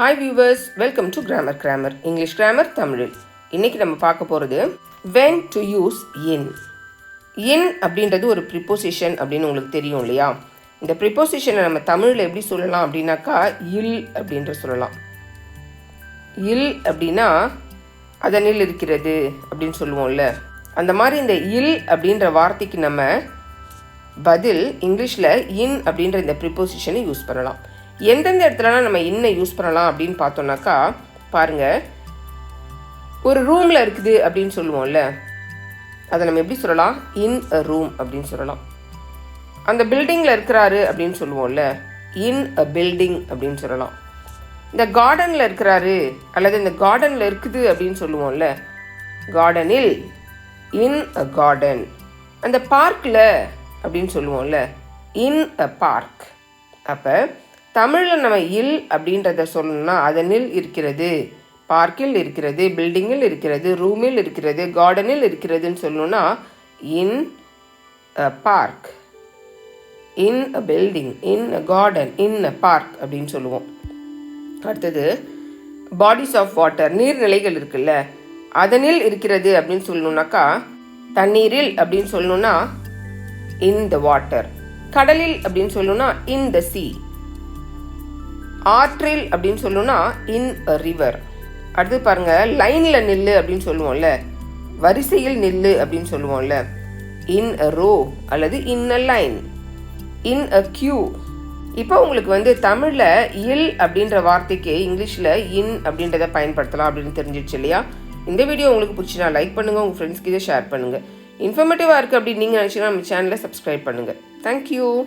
Hi viewers welcome to grammar grammar English grammar தமிழில் இன்னைக்கு நம்ம பார்க்க போகிறது when to use in in அப்படின்றது ஒரு ப்ரிப்போசிஷன் அப்படின்னு உங்களுக்கு தெரியும் இல்லையா? இந்த ப்ரிப்போசிஷனை நம்ம தமிழில் எப்படி சொல்லலாம் அப்படின்னாக்கா இல் அப்படின்ற சொல்லலாம். இல் அப்படின்னா அதனில் இருக்கிறது அப்படின்னு சொல்லுவோம்ல. அந்த மாதிரி இந்த இல் அப்படின்ற வார்த்தைக்கு நம்ம பதில் இங்கிலீஷில் இன் அப்படின்ற இந்த ப்ரிப்போசிஷனை யூஸ் பண்ணலாம். எந்தெந்த இடத்துலலாம் நம்ம இன்னை யூஸ் பண்ணலாம் அப்படின்னு பார்த்தோம்னாக்கா பாருங்கள் ஒரு ரூமில் இருக்குது அப்படின்னு சொல்லுவோம்ல. அதை நம்ம எப்படி சொல்லலாம்? இன் அ ரூம் அப்படின்னு சொல்லலாம். அந்த பில்டிங்கில் இருக்கிறாரு அப்படின்னு சொல்லுவோம்ல. இன் அ பில்டிங் அப்படின்னு சொல்லலாம். இந்த கார்டனில் இருக்கிறாரு அல்லது இந்த கார்டனில் இருக்குது அப்படின்னு சொல்லுவோம்ல. கார்டனில் இன் அ கார்டன் அந்த பார்க்கில் அப்படின்னு சொல்லுவோம்ல. இன் அ பார்க் அப்போ தமிழில் நம்ம இல் அப்படின்றத சொல்லணும்னா அதனில் இருக்கிறது. பார்க்கில் இருக்கிறது பில்டிங்கில் இருக்கிறது ரூமில் இருக்கிறது கார்டனில் இருக்கிறதுன்னு சொல்லணும்னா in a park. In a building in a garden in a park அப்படின்னு சொல்லுவோம். அடுத்தது பாடிஸ் ஆஃப் வாட்டர் நீர்நிலைகள் இருக்குல்ல அதனில் இருக்கிறது அப்படின்னு சொல்லணும்னாக்கா தண்ணீரில் அப்படின்னு சொல்லணும்னா இன் த வாட்டர் கடலில் அப்படின்னு சொல்லணும்னா இன் த சீ. ஆற்றில் அப்படின்னு சொல்லணும்னா இன் அ ரிவர் அடுத்து பாருங்க லைன்ல நில்லு அப்படின்னு சொல்லுவோம்ல. வரிசையில் நில்லு அப்படின்னு சொல்லுவோம்ல. இன் அ ரோ அல்லது இன் அ லைன் இன் அ கியூ இப்போ உங்களுக்கு வந்து தமிழில் இல் அப்படின்ற வார்த்தைக்கு இங்கிலீஷில் இன் அப்படின்றத பயன்படுத்தலாம் அப்படின்னு தெரிஞ்சிடுச்சு இல்லையா? இந்த வீடியோ உங்களுக்கு பிடிச்சினா லைக் பண்ணுங்கள் உங்கள் ஃப்ரெண்ட்ஸ்க்கு இதை ஷேர் பண்ணுங்கள் இன்ஃபர்மேட்டிவாக இருக்குது அப்படின்னு நீங்கள் நினச்சிங்கன்னா நம்ம சேனலை சப்ஸ்கிரைப் பண்ணுங்கள் தேங்க்யூ